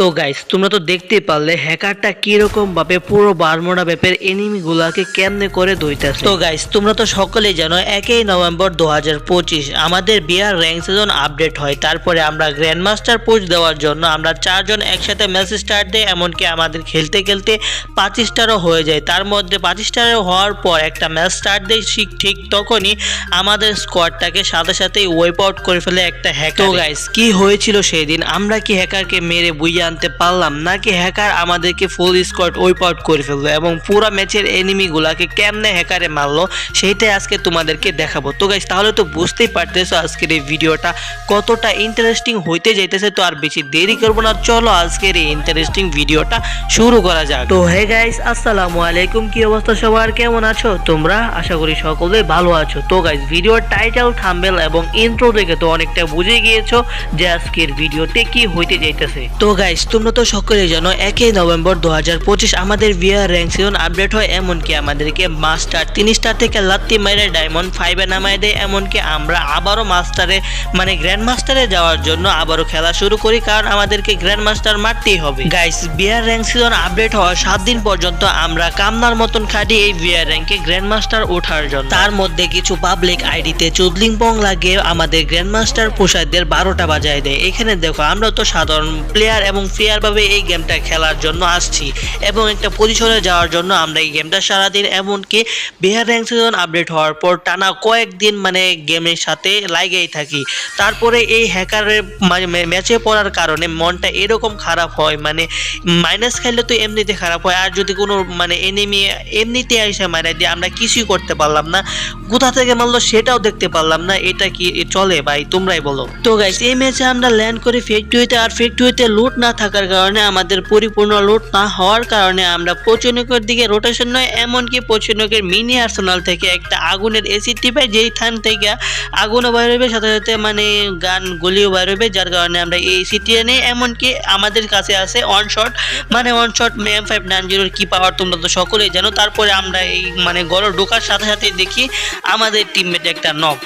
তো গাইস তোমরা তো দেখতে পারলে হ্যাকারটা কীরকম ভাবে পুরো বারমোড়া ব্যাপের এনিমি গুলাকে কেমনে করে দইতেছে তো গাইস তোমরা তো সকলেই জানো একই নভেম্বর দু হাজার পঁচিশ, আমাদের বিয়ার র্যাঙ্ক সিজন আপডেট হয়। তারপরে আমরা গ্র্যান্ড মাস্টার পোস্ট দেওয়ার জন্য আমরা চারজন একসাথে ম্যাচ স্টার্ট দেই, এমনকি আমাদের খেলতে খেলতে পাঁচ স্টারও হয়ে যায়। তার মধ্যে পাঁচ স্টারে হওয়ার পর একটা ম্যাচ স্টার্ট দেয় ঠিক ঠিক তখনই আমাদের স্কোয়াডটাকে সাথে সাথেই ওয়েপ আউট করে ফেলে একটা হ্যাকার তো গাইস কি হয়েছিল সেই দিন আমরা কি হ্যাকারকে মেরে বুইয়ে আনতে পারলাম নাকি হ্যাকার আমাদেরকে ফুল স্কোয়াড ওয়েপ আউট করে ফেলল এবং পুরো ম্যাচের এনিমি গুলাকে কেমনে হ্যাকারে মারলো সেইটাই আজকে তোমাদেরকে দেখাবো। তো গাইস তাহলে তো বুঝতেই পারতেছো আজকের এই ভিডিওটা কতটা ইন্টারেস্টিং হইতে যাইতেছে তো আর বেশি দেরি করব না চলো আজকের এই ইন্টারেস্টিং ভিডিওটা শুরু করা যাক। তো হে গাইস আসসালামু আলাইকুম কি অবস্থা সবার? কেমন আছো তোমরা? আশা করি সকলে ভালো আছো। তো গাইস ভিডিওর টাইটেল থাম্বেল এবং ইন্ট্রো দেখে তো অনেকটা বুঝে গিয়েছো যে আজকের ভিডিওতে কি হইতে যাইতেছে। তো গাইস তোমরা তো সকলেই জানো, একই নভেম্বর দু হাজার পঁচিশ আমাদের ভিআর র্যাঙ্ক সিজন আপডেট হয়, এমনকি আমাদেরকে মাস্টার তিন স্টার থেকে লাত্তি মাইরে ডায়মন্ড ফাইভে নামায় দেয়, এমনকি আমরা আবারও মাস্টারে মানে গ্র্যান্ড মাস্টারে যাওয়ার জন্য আবারও খেলা শুরু করি, কারণ আমাদেরকে গ্র্যান্ড মাস্টার মারতেই হবে। Guys BR rank season update হওয়ার সাত দিন পর্যন্ত আমরা কামনার মতন খাটি এই বিআর র্যাঙ্কে গ্র্যান্ড মাস্টার ওঠার জন্য। তার মধ্যে কিছু পাবলিক আইডিতে চুদলিং পং লাগিয়ে আমাদের গ্র্যান্ড মাস্টার পোশাকদের বারোটা বাজায় দেয়। এখানে দেখো, আমরা তো সাধারণ প্লেয়ার এবং ফেয়ার ভাবে এই গেমটা খেলার জন্য আসছি এবং একটা পজিশনে যাওয়ার জন্য আমরা এই গেমটা সারাদিন, এমনকি বিহার র্যাঙ্ক সিজন আপডেট হওয়ার পর টানা কয়েকদিন মানে গেমের সাথে লাগেই থাকি। তারপরে এই হ্যাকারের ম্যাচে পড়ার কারণে মনটা এরকম খারাপ হয় মানে মাইনাস খেললে তো এমনিতে খারাপ হয়, আর যদি কোনো মানে এনিমি এমনিতে এসে মারা দিয়ে আমরা কিছুই করতে পারলাম না, কোথা থেকে মারলো সেটাও দেখতে পারলাম না, এটা কি চলে ভাই, তোমরাই বলো। তো গাইস এই ম্যাচে আমরা ল্যান্ড করি ফ্যাক্টরিতে আর ফ্যাক্টরিতে লুট না থাকার কারণে আমাদের পরিপূর্ণ লুট না হওয়ার কারণে আমরা পচনকের দিকে রোটেশন নয়, এমনকি পচনকের মিনি আর্সেনাল থেকে একটা আগুনের এসি টিপে যেই থান থেকে আগুনও বাইর হবে সাথে সাথে মানে গান গুলিও বাইর হবে যার কারণে আমরা এই সিটিয়ে নেই। এমনকি আমাদের কাছে আছে অন শট মানে on shot M five nine জিরোর কি পাওয়ার তোমরা তো সকলেই জানো। তারপরে আমরা এই মানে গড় ঢোকার সাথে সাথে দেখি আমাদের টিমমেট একটা নক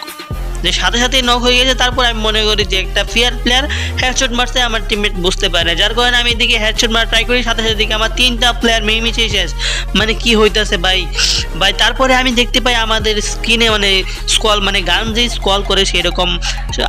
যে সাথে সাথে নক হয়ে গেছে, তারপর আমি মনে করি যে একটা ফেয়ার প্লেয়ার হেডশট মারছে আমার টিমমেট বুঝতে পারে। না যার কারণে আমি এদিকে হেডশট মারা ট্রাই করি, সাথে সাথে দেখি আমার তিনটা প্লেয়ার মিমিছে শেষ। মানে কি হইতেছে ভাই? ভাই, তারপরে আমি দেখতে পাই আমাদের স্ক্রিনে মানে স্কল মানে গান যেই স্কল করে সেরকম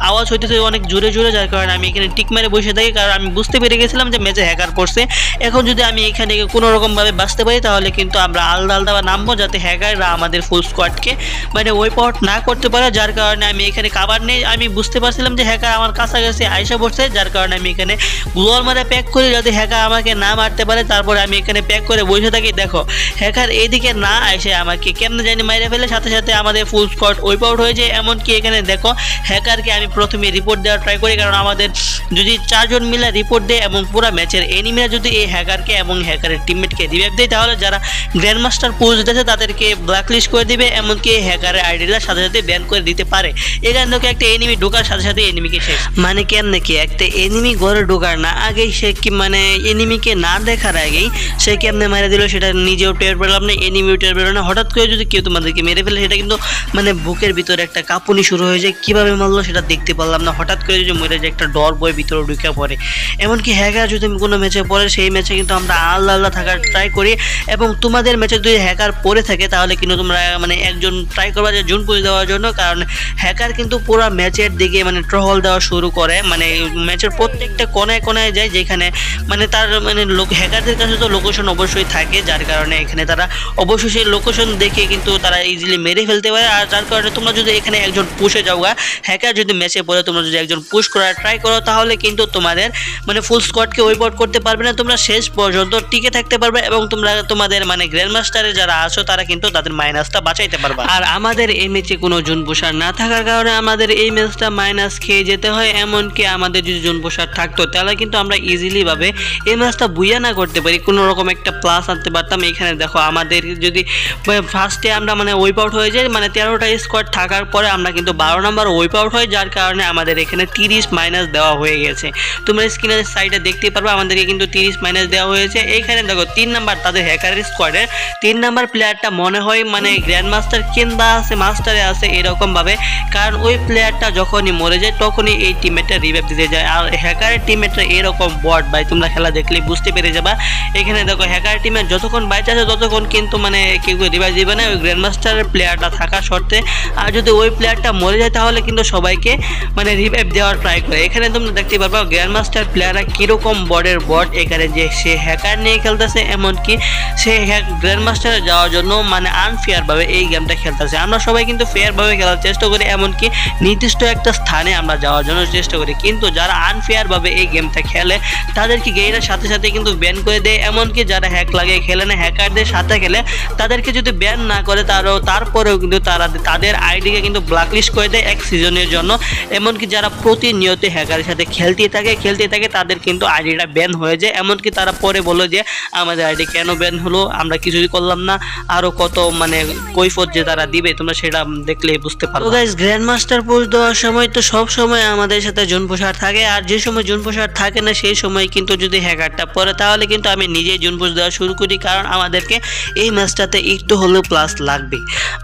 আওয়াজ হইতেছে অনেক জোরে জোরে, যার কারণে আমি এখানে টিক মেরে বসে থাকি। কারণ আমি বুঝতে পেরে গেছিলাম যে ম্যাচে হ্যাকার পড়ছে এখন যদি আমি এখানে কোনো রকমভাবে বাঁচতে পারি, তাহলে কিন্তু আমরা আলাদা আলাদা নামবো যাতে হ্যাকাররা আমাদের ফুল স্কোয়াডকে মানে ওয়েপ আউট না করতে পারে, যার কারণে আমি এখানে কাবার নেই। আমি বুঝতে পারছিলাম যে হ্যাকার আমার কাছাকাছি আইসা পড়ছে, যার কারণে আমি এখানে গ্লোয়াল মারে প্যাক করি যাতে হ্যাকার আমাকে না মারতে পারে। তারপরে আমি এখানে প্যাক করে বসে থাকি। দেখো হ্যাকার এইদিকে না এসে আমাকে কেমনে জানি মাইরে ফেলে। সাথে সাথে আমাদের ফুল স্কট ওয়েপ আউট হয়ে যায় এমনকি এখানে দেখো হ্যাকারকে আমি প্রথমে রিপোর্ট দেওয়ার ট্রাই করি। কারণ আমাদের যদি চারজন মিলে রিপোর্ট দেয় এবং পুরো ম্যাচের এনিমিরা যদি এই হ্যাকারকে এবং হ্যাকারের টিমমেটকে রিভাইভ দেয়, তাহলে যারা গ্র্যান্ড মাস্টার পোস্ট দিয়েছে, তাদেরকে ব্ল্যাকলিস্ট করে দিবে। এমনকি হ্যাকারের আইডিটা সাথে সাথে ব্যান করে দিতে পারে। এখানে দেখো একটা এনিমি ঢোকার সাথে সাথে এনিমিকে শেষ। মানে কেমনে কি? একটা এনিমি ঘরে ঢোকার না আগেই সে কি মানে এনিমিকে না দেখার আগেই সে কেমনে মেরে দিল সেটা নিজেও টের পেলাম না এনিমিও টের পেলাম না। হঠাৎ করে যদি কেউ তোমাদেরকে মেরে ফেলে, সেটা কিন্তু মানে বুকের ভিতরে একটা কাঁপুনি শুরু হয়ে যায়, কীভাবে মারলো সেটা দেখতে পারলাম না। হঠাৎ করে যদি মরে যায়, একটা ডর বই ভিতরে ঢুকে পড়ে। এমনকি হ্যাকার যদি কোনো ম্যাচে পড়ে, সেই ম্যাচে কিন্তু আমরা আল্লাহ আল্লাহ থাকার ট্রাই করি। এবং তোমাদের ম্যাচে যদি হ্যাকার পড়ে থাকে, তাহলে কিন্তু তোমরা মানে একজন ট্রাই করবা যে জুন পুজো দেওয়ার জন্য, কারণ হ্যাকার কিন্তু পুরো ম্যাচের দিকে মানে ট্রহল দেওয়া শুরু করে। মানে ম্যাচের প্রত্যেকটা কোনায় কোনায় যায় যেখানে মানে তার মানে লোক হ্যাকারদের কাছে তো লোকেশন অবশ্যই থাকে, যার কারণে এখানে তারা অবশ্যই সেই লোকেশন দেখে কিন্তু তারা ইজিলি মেরে ফেলতে পারে। আর যার কারণে তোমরা যদি এখানে একজন পুষে যাও গা হ্যাকার যদি ম্যাচে পড়ে তোমরা যদি একজন পুশ করার ট্রাই করো, তাহলে কিন্তু তোমাদের মানে ফুল স্কোয়াডকে ওয়েপ আউট করতে পারবে না। তোমরা শেষ পর্যন্ত টিকে থাকতে পারবে এবং তোমরা তোমাদের মানে গ্র্যান্ড মাস্টারে যারা আছো, তারা কিন্তু তাদের মাইনাসটা বাঁচাইতে পারবে। আর আমাদের এই ম্যাচে কোনো জুন পোষার না থাকার কারণে আমাদের এই ম্যাচটা মাইনাস খেয়ে যেতে হয়, এমনকি আমাদের যদি জুন পোষার থাকতো, তাহলে কিন্তু আমরা ইজিলি ভাবে এই ম্যাচটা বুইয়া না করতে পারি। কোনো রকম একটা প্লাস আনতে পারতাম। এখানে দেখো, আমাদের যদি ফার্স্টে আমরা মানে ওয়েপ আউট হয়ে যাই মানে তেরোটা স্কোয়াড থাকার পরে আমরা কিন্তু বারো নাম্বার ওয়েপ আউট হয়, যার কারণে আমাদের এখানে তিরিশ মাইনাস দেওয়া হয়ে গেছে। তোমরা স্ক্রিনের সাইডে দেখতেই পারবে, আমাদেরকে কিন্তু তিরিশ মাইনাস দেওয়া হয়েছে। এইখানে দেখো, তিন নাম্বার তাদের হ্যাকারের স্কোয়াডের তিন নাম্বার প্লেয়ারটা মনে হয় মানে গ্র্যান্ড মাস্টার কিংবা আছে মাস্টারে আছে, এরকমভাবে কারণ ওই প্লেয়ারটা যখনই মরে যায়, তখনই এই টিমমেটটা রিভাইভ দিতে যায়। আর হ্যাকারের টিমমেটটা এরকম বট ভাই, তোমরা খেলা দেখলে বুঝতে পেরে যাবা। এখানে দেখো হ্যাকার টিমের যতক্ষণ বাইচ আছে, ততক্ষণ কিন্তু মানে কেউ রিভাইভ দিবে না। ওই গ্র্যান্ড মাস্টারের প্লেয়ারটা থাকা সত্ত্বে আর যদি ওই প্লেয়ারটা মরে যায়, তাহলে কিন্তু সবাইকে মানে রিভাইভ দেওয়ার ট্রাই করে। এখানে তোমরা দেখতে পারবা গ্র্যান্ড মাস্টার প্লেয়াররা কীরকম বডের বট এখানে যে সে হ্যাকার নিয়ে খেলতেছে, এমনকি সে গ্র্যান্ড মাস্টারে যাওয়ার জন্য মানে আনফেয়ারভাবে এই গেমটা খেলতেছে। আমরা সবাই কিন্তু ফেয়ারভাবে খেলার চেষ্টা করি এমনকি নির্দিষ্ট একটা স্থানে আমরা যাওয়ার জন্য চেষ্টা করি। কিন্তু যারা আনফেয়ারভাবে এই গেমটা খেলে, তাদেরকে গেইরার সাথে সাথে কিন্তু ব্যান করে দেয়। এমনকি যারা হ্যাক লাগিয়ে খেলে না হ্যাকারদের সাথে খেলে, তাদেরকে যদি ব্যান না করে, তারও, তারপরেও কিন্তু তারা তাদের আইডিকে কিন্তু ব্ল্যাকলিস্ট করে দেয় এক সিজনের জন্য। এমনকি যারা প্রতিনিয়ত হ্যাকারের সাথে খেলতে থাকে খেলতে থাকে, তাদের কিন্তু আইডিটা ব্যান হয়ে যায়। এমনকি তারা পরে বলল যে, আমাদের আইডি কেন ব্যান হলো? আমরা কিছুই করলাম না। আরও কত মানে কৈফত যে তারা দিবে, তোমরা সেটা দেখলে বুঝতে পারো গাইস গ্র্যান্ড মাস্টার পোস্ট দেওয়ার সময় তো সব সময় আমাদের সাথে জুন পোষার থাকে, আর যে সময় জুন পোষার থাকে না, সেই সময় কিন্তু যদি হ্যাকারটা পড়ে, তাহলে কিন্তু আমি নিজেই জুন পোষ দেওয়া শুরু করি, কারণ আমাদেরকে এই ম্যাচটাতে একটু হলেও প্লাস লাগবে।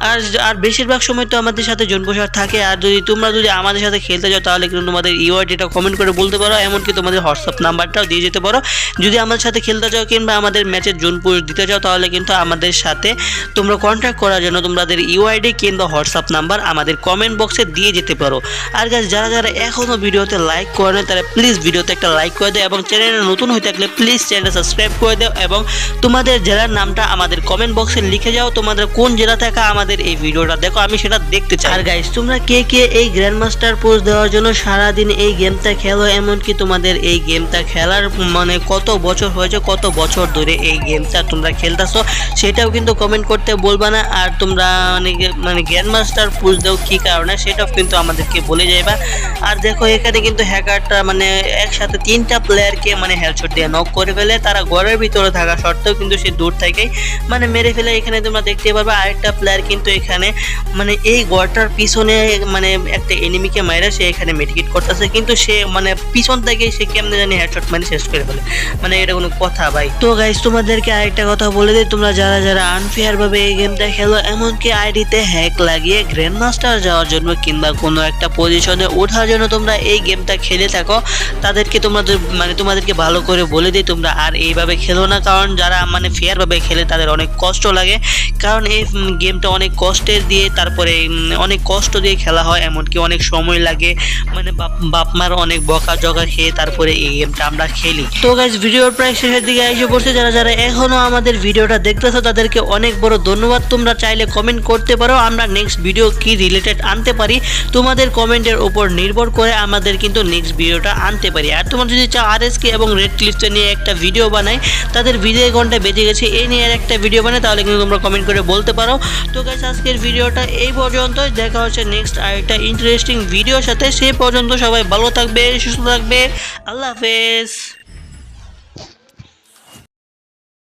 আর আর বেশিরভাগ সময় তো আমাদের সাথে জুন পোষার থাকে, আর যদি তোমরা যদি আমাদের সাথে খেলতে যাও, তাহলে কিন্তু তোমাদের ইউআইডিটা কমেন্ট করে বলতে পারো, এমনকি তোমাদের হোয়াটসঅ্যাপ নাম্বারটাও দিয়ে যেতে পারো। যদি আমাদের সাথে খেলতে চাও কিংবা আমাদের ম্যাচের জুন পোষ দিতে চাও তাহলে কিন্তু আমাদের সাথে তোমরা কন্ট্যাক্ট করার জন্য তোমাদের ইউআইডি কিংবা হোয়াটসঅ্যাপ নাম্বার আমাদের কমেন্ট বক্সে দিয়ে যেতে পারো। আর গাছ যারা যারা এখনও ভিডিওতে লাইক করে না তারা প্লিজ ভিডিওতে একটা লাইক করে দাও এবং চ্যানেলে নতুন হয়ে থাকলে প্লিজ চ্যানেলটা সাবস্ক্রাইব করে দাও এবং তোমাদের জেলার নামটা আমাদের কমেন্ট বক্সে লিখে যাও। তোমাদের কোন জেলা থেকে আমাদের এই ভিডিওটা দেখো, আমি সেটা দেখতে চাই। আর গাইস তোমরা কে কে এই গ্র্যান্ড মাস্টার পোস্ট দেওয়ার জন্য সারাদিন এই গেমটা খেলো, এমনকি তোমাদের এই গেমটা খেলার মানে কত বছর হয়েছে, কত বছর ধরে এই গেমটা তোমরা খেলতেছো, সেটাও কিন্তু কমেন্ট করতে বলবা না। আর তোমরা মানে মানে গ্র্যান্ড মাস্টার পোস্ট দাও কী কারণে? সেটাও কিন্তু আমাদেরকে বলে যাইবা আর দেখো, এখানে কিন্তু হ্যাকারটা মানে একসাথে তিনটা প্লেয়ারকে মানে হেডশট দিয়ে নক করে ফেলে। তারা ঘরের ভিতরে থাকা সত্ত্বেও কিন্তু সে দূর থেকেই মানে মেরে ফেলে। এখানে তোমরা দেখতে পারবে, আরেকটা প্লেয়ার কিন্তু এখানে মানে এই গড়টার পিছনে মানে একটা এনিমিকে মাইরা সে এখানে মেডিকেট করতেছে। কিন্তু সে মানে পিছন থেকে সে কেমনে জানি হেডশট মানে শেষ করে ফেলে। মানে এটা কোনো কথা ভাই। তো গাইস তোমাদেরকে আরেকটা কথা বলে দিই। তোমরা যারা যারা আনফেয়ার ভাবে এই গেমটা খেলো, এমনকি আইডিতে হ্যাক লাগিয়ে গ্র্যান্ড মাস্টার যাওয়ার জন্য কিংবা কোনো একটা পজিশনে ওঠার জন্য তোমরা এই গেমটা খেলে থাকো। তাদেরকে তোমরা তো- মানে তোমাদেরকে ভালো করে বলে দিই, তোমরা আর এইভাবে খেলো না। কারণ যারা মানে ফেয়ারভাবে খেলে, তাদের অনেক কষ্ট লাগে। কারণ এই গেমটা অনেক কষ্টের দিয়ে, তারপরে অনেক কষ্ট দিয়ে খেলা হয়। এমনকি অনেক সময় লাগে। মানে বাপ মার অনেক বকা জগা খেয়ে তারপরে এই গেমটা আমরা খেলি। তো গাইজ ভিডিওর প্রায় শেষের দিকে এসে পড়ছে। যারা যারা এখনও আমাদের ভিডিওটা দেখতেছো, তাদেরকে অনেক বড় ধন্যবাদ। তোমরা চাইলে কমেন্ট করতে পারো। আমরা নেক্সট ভিডিও কি রিলেটেড আনতে পারি, তোমাদের কমেন্টের উপর নির্ভর করে আমাদের কিন্তু নেক্সট ভিডিওটা আনতে পারি। আর তোমরা যদি চাও আর এস এবং রেড ক্লিপসে নিয়ে একটা ভিডিও বানাই, তাদের ভিডিও ঘণ্টা বেজে গেছে, এই নিয়ে আর একটা ভিডিও বানাই, তাহলে কিন্তু তোমরা কমেন্ট করে বলতে পারো। তো গাইজ আজকের ভিডিওটা এই পর্যন্ত দেখা হচ্ছে নেক্সট আরেকটা ইন্টারেস্টিং ভিডিওর সাথে সেই পর্যন্ত সবাই ভালো থাকবে, সুস্থ থাকবে, আল্লাহ হাফেজ।